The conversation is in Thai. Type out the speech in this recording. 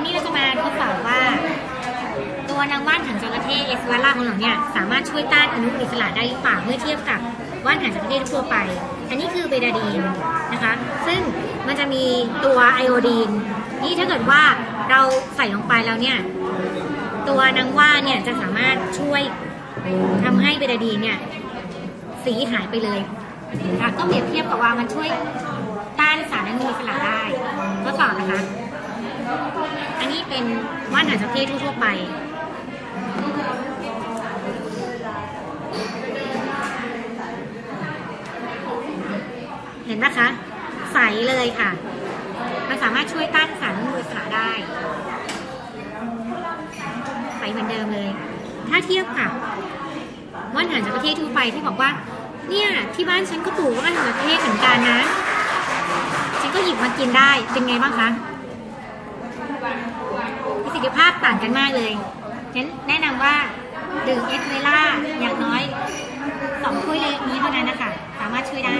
วันนี้เราจะมาทดสอบว่า ตัวนางว่านหางจระเข้เอสวาล่าของเราเนี่ยสามารถช่วยต้านอนุมูลอิสระได้หรือเปล่าเมื่อเทียบกับว่านหางจระเข้ทั่วไป อันนี้คือเบตาดีนนะคะ ซึ่งมันจะมีตัวไอโอดีนนี่ถ้าเกิดว่าเราใส่ลงไปแล้วเนี่ย ตัวนางว่านเนี่ยจะสามารถช่วยทำให้เบตาดีนเนี่ยสีหายไปเลยค่ะก็เปรียบเทียบกับว่ามันช่วยต้านสารอนุมูลอิสระได้ทดสอบนะคะ อันนี้เป็นว่านหางจระเข้ทั่วๆไป เห็นไหมคะ ใสเลยค่ะ มันสามารถช่วยต้านสารมูลอิสระได้ ใสเหมือนเดิมเลย ถ้าเทียบกับว่านหางจระเข้ทั่วไปที่บอกว่า เนี่ยที่บ้านฉันก็ปลูกว่านหาจระเข้เหมือนกันนะ ฉันก็หยิบมากินได้เป็นไงบ้างคะ สิทธิภาพต่างกันมากเลยฉะนั้นแนะนำว่าดื่มเอสเวล่าอย่างน้อยสองถ้วยนี้เท่านั้นนะคะ สามารถช่วยได้